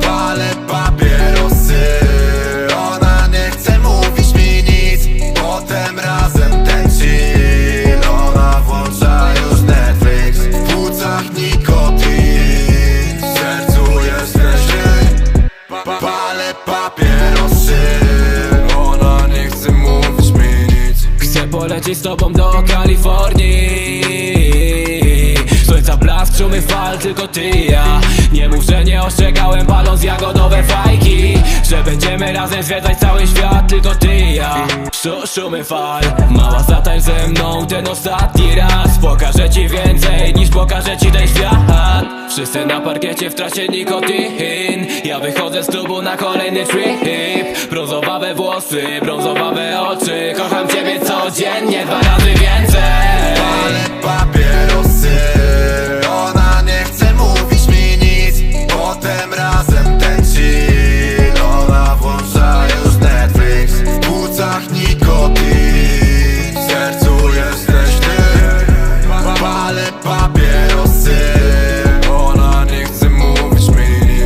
Dale polecieć z tobą do Kalifornii. Słońca blask, szumy fal, tylko ty i ja. Nie mów, że nie ostrzegałem paląc jagodowe fajki. Że będziemy razem zwiedzać cały świat, tylko ty i ja. Szu, Szumy fal, mała zatań ze mną ten ostatni raz. Pokażę ci więcej niż pokażę ci ten świat. Wszyscy na parkiecie w trasie nikotin Ja wychodzę z klubu na kolejny trip. Brązowawe włosy, brązowawe oczy